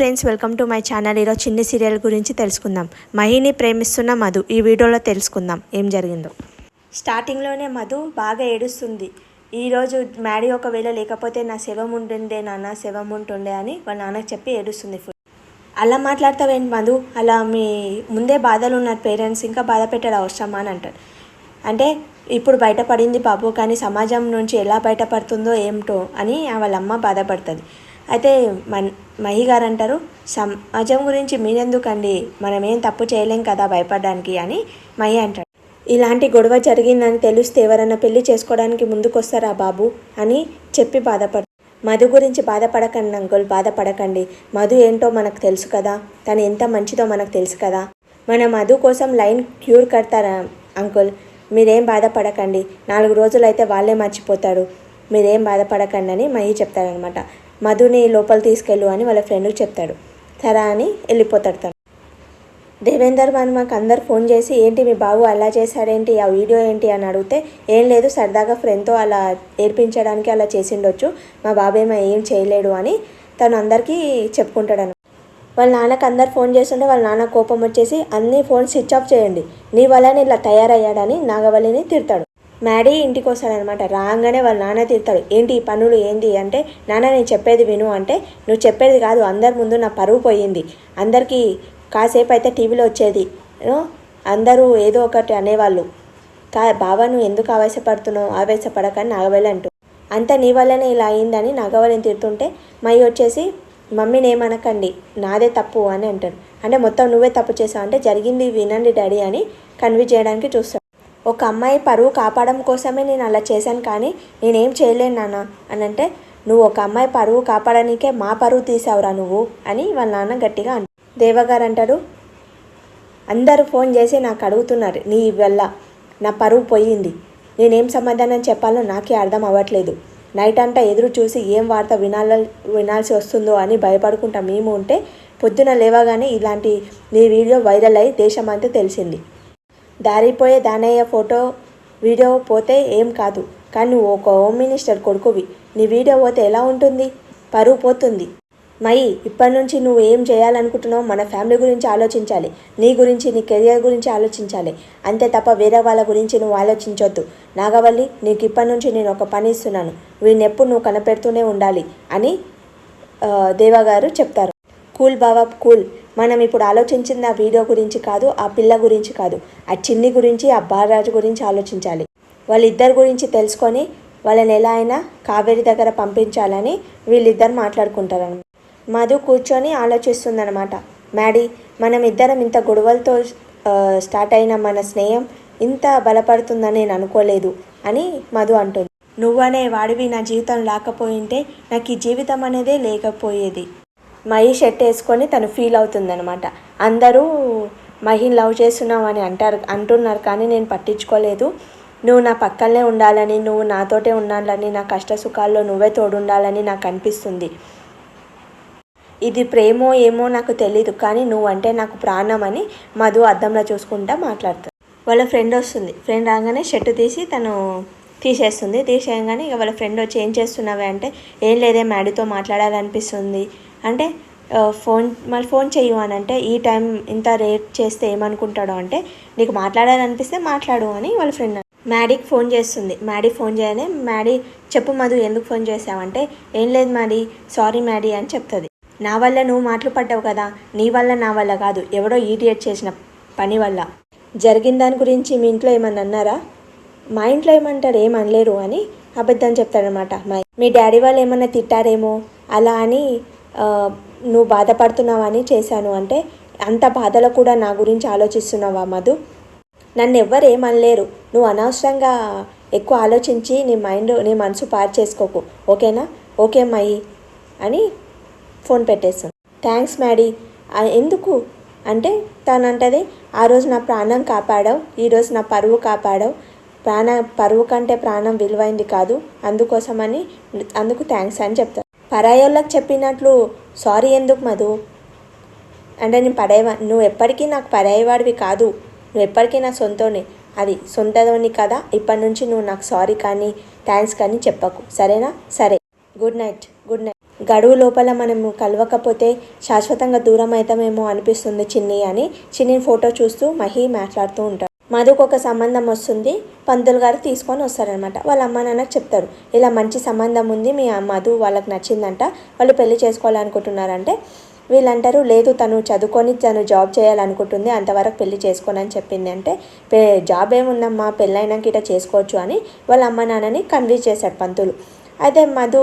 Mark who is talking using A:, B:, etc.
A: Friends welcome to my channel. ఈరోజు Chinni serial గురించి తెలుసుకుందాం. మహిని ప్రేమిస్తున్న మధు. ఈ వీడియోలో తెలుసుకుందాం. ఏం జరిగిందో. స్టార్టింగ్లోనే మధు బాగా ఏడుస్తుంది. ఈరోజు మ్యాడీ ఒకవేళ లేకపోతే నా శవం ఉంటుండే నాన్న శవం ఉంటుండే అని వాళ్ళ నాన్నకు చెప్పి ఏడుస్తుంది ఫుల్ అలా మాట్లాడతావేంటి మధు? అలా మీ ముందే బాధలు ఉన్నారు పేరెంట్స్ ఇంకా బాధ పెట్టాడు అవసరమా అని అంటారు అంటే ఇప్పుడు బయటపడింది బాబు కానీ సమాజం నుంచి ఎలా బయటపడుతుందో ఏమిటో అని వాళ్ళ అమ్మ బాధపడుతుంది. అయితే మన్ మహి గారు అంటారు సమాజం గురించి మీరెందుకండి? మనం ఏం తప్పు చేయలేం కదా భయపడడానికి అని మహి అంటాడు. ఇలాంటి గొడవ జరిగిందని తెలిస్తే ఎవరైనా పెళ్ళి చేసుకోవడానికి ముందుకొస్తారా బాబు? అని చెప్పి బాధపడు మధు గురించి బాధపడకండి అంకుల్ బాధపడకండి. మధు ఏంటో మనకు తెలుసు కదా. తను ఎంత మంచిదో మనకు తెలుసు కదా. మన మధు కోసం లైన్ క్యూర్ కడతారా అంకుల్? మీరేం బాధపడకండి. నాలుగు రోజులు అయితే వాళ్ళే మర్చిపోతారు. మీరేం బాధపడకండి అని మహి చెప్తారనమాట. మధుని లోపల తీసుకెళ్ళు అని వాళ్ళ ఫ్రెండ్కి చెప్తాడు. సరే అని వెళ్ళిపోతాడు తను. దేవేందర్ వర్మకి అందరు ఫోన్ చేసి ఏంటి మీ బాబు అలా చేశాడేంటి? ఆ వీడియో ఏంటి? అని అడిగితే ఏం లేదు సరదాగా ఫ్రెండ్తో అలా ఏర్పించడానికి అలా చేసిండొచ్చు. మా బాబేమో ఏం చేయలేడు అని తను అందరికీ చెప్పుకుంటాడను వాళ్ళ నాన్నకి అందరు ఫోన్ చేస్తుంటే వాళ్ళ నాన్న కోపం వచ్చేసి అన్ని ఫోన్ స్విచ్ ఆఫ్ చేయండి. నీ వల్లనే ఇలా తయారయ్యాడని నాగవల్లిని తిడతాడు. మ్యాడీ ఇంటికి వస్తాడనమాట రాగానే వాళ్ళ నాన్న తిడతాడు ఏంటి ఈ పనులు ఏంటి అంటే నాన్న నేను చెప్పేది విను. అంటే నువ్వు చెప్పేది కాదు అందరి ముందు నా పరువు పోయింది. అందరికీ కాసేపు అయితే టీవీలో వచ్చేది. అందరూ ఏదో ఒకటి అనేవాళ్ళు. కా బావ నువ్వు ఎందుకు ఆవేశపడుతున్నావు? ఆవేశపడకని నాగవల్లి అంటూ అంత నీ వల్లనే ఇలా అయిందని నాగవల్లిని తిడుతుంటే మై వచ్చేసి మమ్మీని ఏమనకండి నాదే తప్పు అని అంటాడు. అంటే మొత్తం నువ్వే తప్పు చేసావు అంటే జరిగింది వినండి డాడీ అని కన్విన్స్ చేయడానికి చూస్తాడు. ఒక అమ్మాయి పరువు కాపాడడం కోసమే నేను అలా చేశాను కానీ నేనేం చేయలేను నాన్న. అని అంటే నువ్వు ఒక అమ్మాయి పరువు కాపాడడానికే మా పరువు తీసావురా నువ్వు అని వాళ్ళ నాన్న గట్టిగా అంట. దేవగారు అంటాడు అందరూ ఫోన్ చేసి నాకు అడుగుతున్నారు నీ వల్ల నా పరువు పోయింది. నేనేం సమాధానం చెప్పాలో నాకే అర్థం అవ్వట్లేదు. నైట్ అంతా ఎదురు చూసి ఏం వార్త వినాల వినాల్సి వస్తుందో అని భయపడుకుంటా మేము ఉంటే పొద్దున లేవగానే ఇలాంటి నీ వీడియో వైరల్ అయి దేశమంతా తెలిసింది. దారిపోయే దానయ్య ఫోటో వీడియో పోతే ఏం కాదు. కానీ నువ్వు ఒక హోమ్ మినిస్టర్ కొడుకువి. నీ వీడియో పోతే ఎలా ఉంటుంది? పరువు పోతుంది. మై ఇప్పటి నుంచి నువ్వు ఏం చేయాలనుకుంటున్నావు మన ఫ్యామిలీ గురించి ఆలోచించాలి. నీ గురించి నీ కెరియర్ గురించి ఆలోచించాలి. అంతే తప్ప వేరే వాళ్ళ గురించి నువ్వు ఆలోచించొద్దు. నాగవల్లి నీకు ఇప్పటి నుంచి నేను ఒక పని ఇస్తున్నాను. వీడిని ఎప్పుడు నువ్వు కనపెడుతూనే ఉండాలి అని దేవగారు చెప్తారు. కూల్ బావా కూల్. మనం ఇప్పుడు ఆలోచించింది ఆ వీడియో గురించి కాదు ఆ పిల్ల గురించి కాదు. ఆ చిన్ని గురించి ఆ బాలరాజు గురించి ఆలోచించాలి. వాళ్ళిద్దరి గురించి తెలుసుకొని వాళ్ళని ఎలా అయినా కావేరి దగ్గర పంపించాలని వీళ్ళిద్దరు మాట్లాడుకుంటారనమాట మధు కూర్చొని ఆలోచిస్తుందన్నమాట. మ్యాడీ మనం ఇద్దరం ఇంత గొడవలతో స్టార్ట్ అయిన మన స్నేహం ఇంత బలపడుతుందని నేను అనుకోలేదు అని మధు అంటుంది. నువ్వనే వాడివి నా జీవితం లేకపోయింటే నాకు ఈ జీవితం అనేదే లేకపోయేది. మహి షర్ట్ వేసుకొని తను ఫీల్ అవుతుందనమాట అందరూ మహిని లవ్ చేస్తున్నావు అని అంటారు అంటున్నారు కానీ నేను పట్టించుకోలేదు. నువ్వు నా పక్కనే ఉండాలని నువ్వు నాతోటే ఉండాలని నా కష్ట సుఖాల్లో నువ్వే తోడుండాలని నాకు అనిపిస్తుంది. ఇది ప్రేమో ఏమో నాకు తెలీదు కానీ నువ్వంటే నాకు ప్రాణం అని మధు అద్దంలో చూసుకుంటా మాట్లాడుతుంది. వాళ్ళ ఫ్రెండ్ వస్తుంది. ఫ్రెండ్ రాగానే షర్ట్ తీసి తను తీసేస్తుంది. తీసేయగానే ఇక వాళ్ళ ఫ్రెండ్ వచ్చి ఏం చేస్తున్నావే అంటే ఏం లేదే మ్యాడీతో మాట్లాడాలనిపిస్తుంది. అంటే ఫోన్ మళ్ళీ ఫోన్ చెయ్యు అని అంటే ఈ టైం ఇంత రేట్ చేస్తే ఏమనుకుంటాడో అంటే నీకు మాట్లాడాలనిపిస్తే మాట్లాడు అని వాళ్ళ ఫ్రెండ్ మ్యాడీకి ఫోన్ చేస్తుంది. మ్యాడీ ఫోన్ చేయనే మ్యాడీ చెప్పు మధు ఎందుకు ఫోన్ చేసావంటే ఏం లేదు మ్యాడీ సారీ మ్యాడీ అని చెప్తుంది. నా వల్ల నువ్వు మాటలు పడ్డావు కదా నీ వల్ల నా వల్ల కాదు ఎవడో ఈడియట్ చేసిన పని వల్ల. జరిగిన దాని గురించి మీ ఇంట్లో ఏమన్నా అన్నారా? మా ఇంట్లో ఏమంటారు ఏమనలేరు అని అబద్ధం చెప్తాడనమాట మా మీ డాడీ వాళ్ళు ఏమన్నా తిట్టారేమో? అలా అని నువ్వు బాధపడుతున్నావని చేశాను. అంటే అంత బాధలో కూడా నా గురించి ఆలోచిస్తున్నావా మధు? నన్ను ఎవ్వరు ఏమనలేరు. నువ్వు అనవసరంగా ఎక్కువ ఆలోచించి నీ మైండ్ నీ మనసు పాడు చేసుకోకు. ఓకేనా? ఓకే అమ్మాయి అని ఫోన్ పెట్టేస్తాను థ్యాంక్స్ మ్యాడీ. ఎందుకు? అంటే తను అంటది ఆ రోజు నా ప్రాణం కాపాడావు ఈరోజు నా పరువు కాపాడావు. ప్రాణ పరువు కంటే ప్రాణం విలువైంది కాదు అందుకోసమని అందుకు థ్యాంక్స్ అని చెప్తాను పరాయోళ్ళకి చెప్పినట్లు సారీ ఎందుకు మధు? అంటే నేను పడేవా నువ్వు ఎప్పటికీ నాకు పరాయవాడివి కాదు. నువ్వు ఎప్పటికీ నా సొంతోని అది సొంతదోని కదా ఇప్పటి నుంచి నువ్వు నాకు సారీ కానీ థ్యాంక్స్ కానీ చెప్పకు. సరేనా? సరే. Good night. Good night. గడువు లోపల మనము కలవకపోతే శాశ్వతంగా దూరం అవుతామేమో అనిపిస్తుంది చిన్ని అని చిన్ని ఫోటో చూస్తూ మహి మాట్లాడుతూ ఉంటాడు. మధుకు ఒక సంబంధం వస్తుంది. పంతులు గారు తీసుకొని వస్తారనమాట వాళ్ళ అమ్మ నాన్న చెప్తారు ఇలా మంచి సంబంధం ఉంది మీ మధు వాళ్ళకి నచ్చిందంట వాళ్ళు పెళ్ళి చేసుకోవాలనుకుంటున్నారంటే వీళ్ళంటారు లేదు తను చదువుకొని తను జాబ్ చేయాలనుకుంటుంది అంతవరకు పెళ్ళి చేసుకోనని చెప్పింది అంటే "పే- జాబ్ ఏముందమ్మా పెళ్ళైనాక ఇట చేసుకోవచ్చు అని వాళ్ళ అమ్మ నాన్నని కన్విన్స్ చేశాడు పంతులు. అయితే మధు